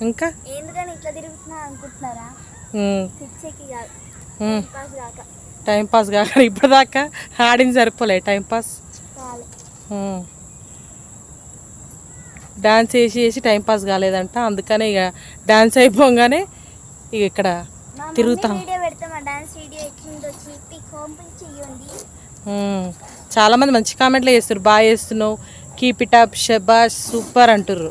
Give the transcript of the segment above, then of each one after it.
ఇంకా? ఎందుకని ఇట్లా తిరుగుతున్నా అనుకుంటున్నారా. పాస్ కాక. టైం పాస్ కాక ఇప్పటిదాకా ఆడింది సరిపోలే టైం పాస్ డాన్స్ వేసి వేసి టైం పాస్ కాలేదంట. అందుకనే ఇక డాన్స్ అయిపోగానే ఇక ఇక్కడ తిరుగుతాం. మమ్మీ వీడియో పెడితే మా డాన్స్ వీడియో ఎట్లుందో చెప్పి కామెంట్ చెయ్యండి. ఉమ్. చాలా మంది మంచి కామెంట్లు చేస్తారు బాగా చేస్తున్నావు. కీప్ ఇట్ అప్ షబాష్ సూపర్ అంటుర్రు.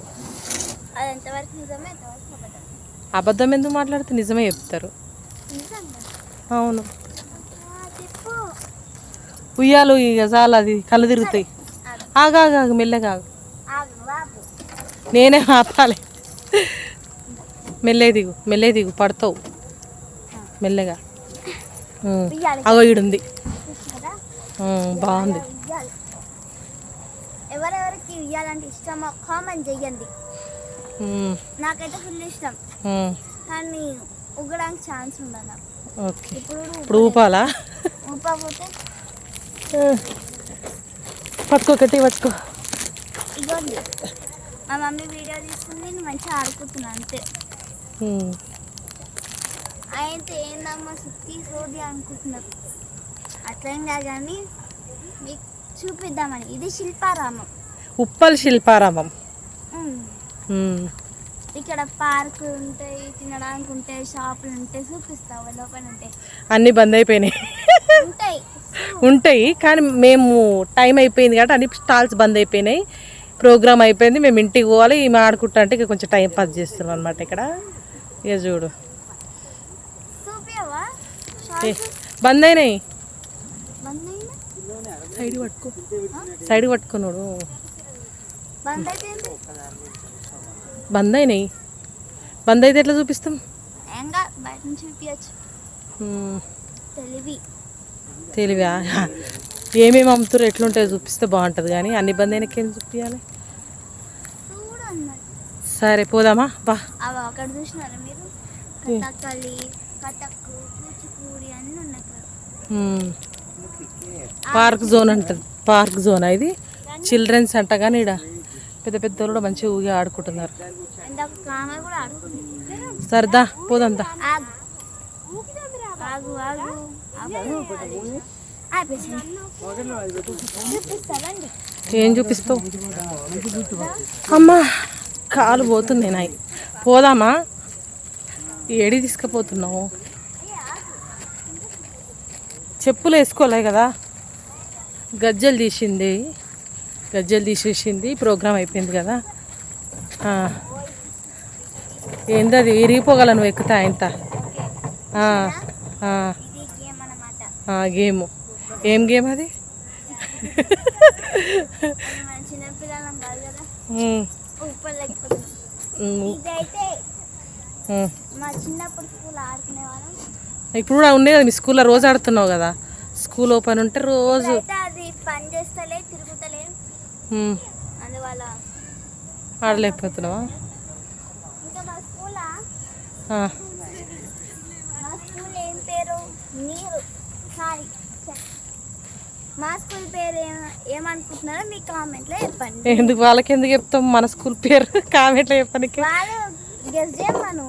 అబద్ధం ఎందుకు మాట్లాడితే నిజమే చెప్తారు. అవును. ఉయ్యాలు ఇక చాలా అది కళ్ళు తిరుగుతాయి. ఆగా ఆగు మెల్లగా ఆగు. నేనే ఆపాలి. మెల్లే దిగు మెల్లే దిగు పడతావు. మెల్లగా. అగో ఈడుంది. బాగుంది. ఎవరెవరికి ఉయ్యాలంటే ఇష్టమో కామెంట్ చెయ్యండి. నాకైతే ఫుల్ ఇష్టం. కానీ ఉగ్గడానికి ఛాన్స్ ఉండదు. ఓకే. ఇప్పుడు ఊపాలా? ఊపకపోతే పట్టుకో కట్టి పట్టుకో. ఇగోండి. మా మమ్మీ వీడియో తీసుకుని నేను మంచిగా ఆడుకుంటున్నా అంతే. అయితే ఏందమ్మా సుత్తి సోది అనుకుంటున్నారు అట్లేం కాదు కానీ మీకు చూపిద్దామని. ఇది శిల్పారామం. ఉప్పల్ శిల్పారామం. ఇక్కడ పార్క్ ఉంటాయి తినడానికి ఉంటాయి షాపులు ఉంటాయి చూపిస్తావు లోపల ఉంటాయి. అన్నీ బంద్ అయిపోయినాయి. ఉంటాయి. ఉంటాయి కానీ మేము టైం అయిపోయింది కాబట్టి అన్ని స్టాల్స్ బంద్ అయిపోయినాయి. ప్రోగ్రామ్ అయిపోయింది మేము ఇంటికి పోవాలి ఈమె ఆడుకుంటా అంటే ఇక కొంచెం టైం పాస్ చేస్తున్నాం అనమాట ఇక్కడ. ఇక చూడు. బంద్ అయినాయి? సైడ్ పట్టుకో. సైడ్ పట్టుకున్నాడు బంద్ అయినాయి. బంద్ అయితే ఎట్లా చూపిస్తాం? తెలివి. ఏమేమి అమ్ముతారో ఎట్లుంటాయో చూపిస్తే బాగుంటుంది కానీ అన్ని బంద్ అయినాక చూపించాలి సరే పోదామా? బా. అవి అక్కడ చూసినారా మీరు? కథకళి కథక్కు కూచిపూడి అన్నీ ఉన్నాయి. పార్క్ జోన్ అంటది. పార్క్ జోన్ ఇది? చిల్డ్రన్స్ అంట కానీ ఇక్కడ పెద్ద పెద్ద కూడా మంచిగా ఊగి ఆడుకుంటున్నారు. సరదా ఆపేసి చూపిస్తానండి ఏం చూపిస్తావు? అమ్మా కాలు పోతుంది నాయి. పోదామా? ఏడి తీసుకుపోతున్నావు? చెప్పులు వేసుకోలే కదా. గజ్జలు తీసింది. గజ్జలు తీసేసింది. ప్రోగ్రామ్ అయిపోయింది కదా. ఏందో ఏందది? ఇరిగిపోగల నువ్వు ఎక్కుతా ఇంత. Game game. ఏం గేమ్ అది? మా చిన్నప్పుడు ఆడుకునే వాళ్ళం ఇప్పుడు కూడా ఉండే కదా మీ స్కూల్లో రోజు ఆడుతున్నావు కదా. స్కూల్ ఓపెన్ ఉంటే రోజు. అది పని అందువల్ల ఆడలేకపోతున్నావా? ఇంకా మా స్కూల్ స్కూల్ ఏం పేరు? నీరు. సారీ. మా స్కూల్ పేరు ఏమనుకుంటున్నారో మీ కామెంట్లో చెప్పండి. ఎందుకు? వాళ్ళకి ఎందుకు చెప్తాం? మన స్కూల్ పేరు కామెంట్లో చెప్పడానికి వాళ్ళు గెస్ చేయమను.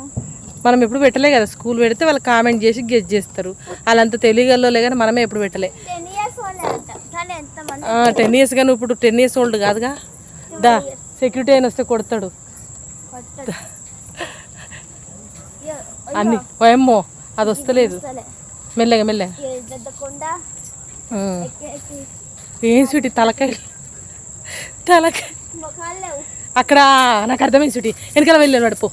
మనం ఎప్పుడు పెట్టలే కదా? స్కూల్ పెడితే వాళ్ళు కామెంట్ చేసి గెస్ చేస్తారు. వాళ్ళంత తెలియగలలే కానీ మనమే ఎప్పుడు పెట్టలే. టెన్ ఇయర్స్ అంట. కానీ ఎంతమంది టెన్ ఇయర్స్ కానీ ఇప్పుడు టెన్ ఇయర్స్ ఓల్డ్ కాదుగా? దా సెక్యూరిటీ అయిన వస్తే కొడతాడు. కొట్టదు అయ్యో, అన్ని ఓయమ్మో అది వస్తలేదు. వస్తలే. మెల్లగా మెల్లగా. పెద్ద కొండ ఏం స్వీటి? తలకాయ. తలకాయ. అక్కడ నాకు అర్థమైంది స్వీటి. వెనకాల వెళ్ళాను నడుపు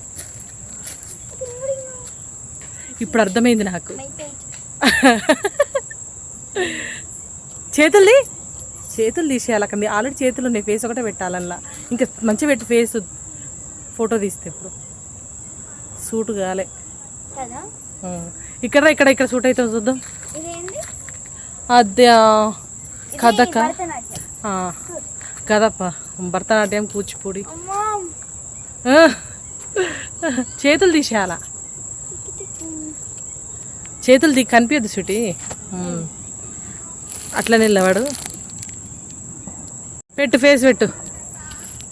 ఇప్పుడు అర్థమైంది నాకు. చేతుల్ది చేతులు తీసేయాలి అక్కడ ఆల్రెడీ చేతులు ఉన్నాయి. ఫేస్ ఒకటే పెట్టాలల్లా ఇంకా మంచిగా పెట్టి ఫేస్. ఫోటో తీస్తే ఇప్పుడు. సూట్ కాలే. ఇక్కడ ఇక్కడ ఇక్కడ సూట్ అయితే చూద్దాం. అదే కథక? కదప్ప భరతనాట్యం కూచిపూడి. చేతులు తీసేయాలా. చేతులు దిక్కు కనిపించదు సుటి. అట్లా నిలవాడు పెట్టు ఫేస్ పెట్టు.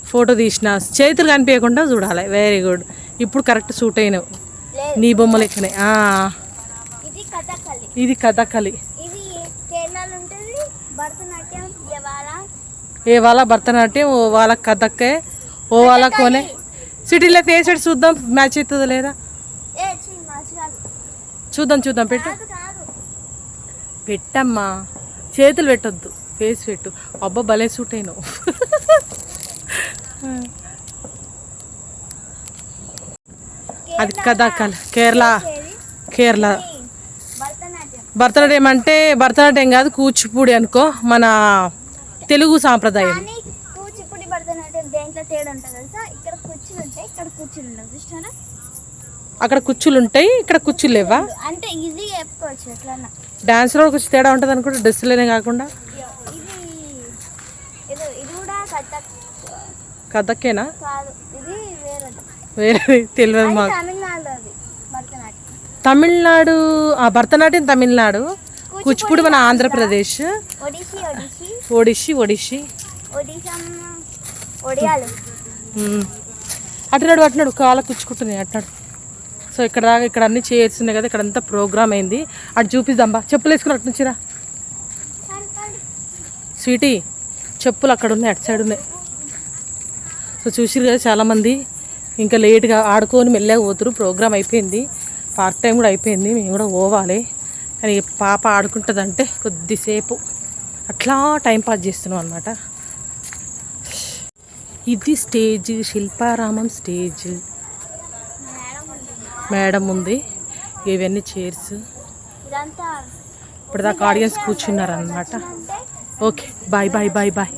ఫోటో తీసిన. చేతులు కనిపించకుండా చూడాలి. వెరీ గుడ్ ఇప్పుడు కరెక్ట్ సూట్ అయినావు. నీ బొమ్మ లెక్కనే. ఆ, ఇది కథకళి ఇది కథకళి ఇది కేరళలో ఉంటుంది భరతనాట్యం ఏ వాళ్ళ భరతనాట్యం ఓ వాళ్ళ కథకే ఓ వాళ్ళ కొనే. సిటీలో పెట్టి చూద్దాం మ్యాచ్ అవుతుందో లేదా? కాదు. చూద్దాం చూద్దాం పెట్టు. కాదు కాదు. పెట్టమ్మా. చేతులు పెట్టొద్దు ఫేస్ పెట్టు. అబ్బా భలే సూట్ అయినావు. అది కథాకళ కేరళ? కేరళ. భరతనాట్యం అంటే భరతనాట్యం కాదు కూచిపూడి అనుకో మన తెలుగు సాంప్రదాయం. కూచిపూడి భరతనాట్యం దేంట్లో తేడా ఉంటుంది తెలుసా? ఇక్కడ కుర్చీలు ఉంటాయి ఇక్కడ కుర్చీలు ఉండవు చూసినారా అక్కడ కుచ్చులు ఉంటాయి ఇక్కడ కుచ్చులు లేవా? అంటే ఈజీగా చెప్పుకోవచ్చు ఎట్లన్నా. డాన్స్లో కొంచెం తేడా ఉంటుంది అనుకుంటే డ్రెస్సులేనే కాకుండా. ఇది కూడా కథక్. కథకేనా కాదు ఇది వేరేది. వేరే తెలియదు మాకు. తమిళనాడు ఆ భరతనాట్యం తమిళనాడు కూచిపూడి మన ఆంధ్రప్రదేశ్. ఒడిషి ఒడిషి. అటునాడు అటునాడు కాళ్ళ కుచ్చుకుంటున్నాయి అటునాడు. సో ఇక్కడ దాకా ఇక్కడ అన్ని చేస్తున్నాయి కదా ఇక్కడ అంతా ప్రోగ్రామ్ అయింది. అటు చూపిద్దాంబా. చెప్పులు వేసుకుని అటు నుంచిరా. స్వీటీ చెప్పులు అక్కడ ఉన్నాయి అటు సైడ్ ఉన్నాయి. సో చూసిరు కదా చాలామంది. ఇంకా లేట్గా ఆడుకొని మెల్లగా పోతురు ప్రోగ్రామ్ అయిపోయింది. పార్ట్ టైం కూడా అయిపోయింది మేము కూడా పోవాలి. కానీ పాప ఆడుకుంటుందంటే కొద్దిసేపు అట్లా టైం పాస్ చేస్తున్నాం అనమాట ఇది స్టేజ్ శిల్పారామం స్టేజ్ మేడం ఉంది ఇవన్నీ చైర్స్ ఇప్పటిదాకా audience కూర్చున్నారనమాట okay bye bye bye bye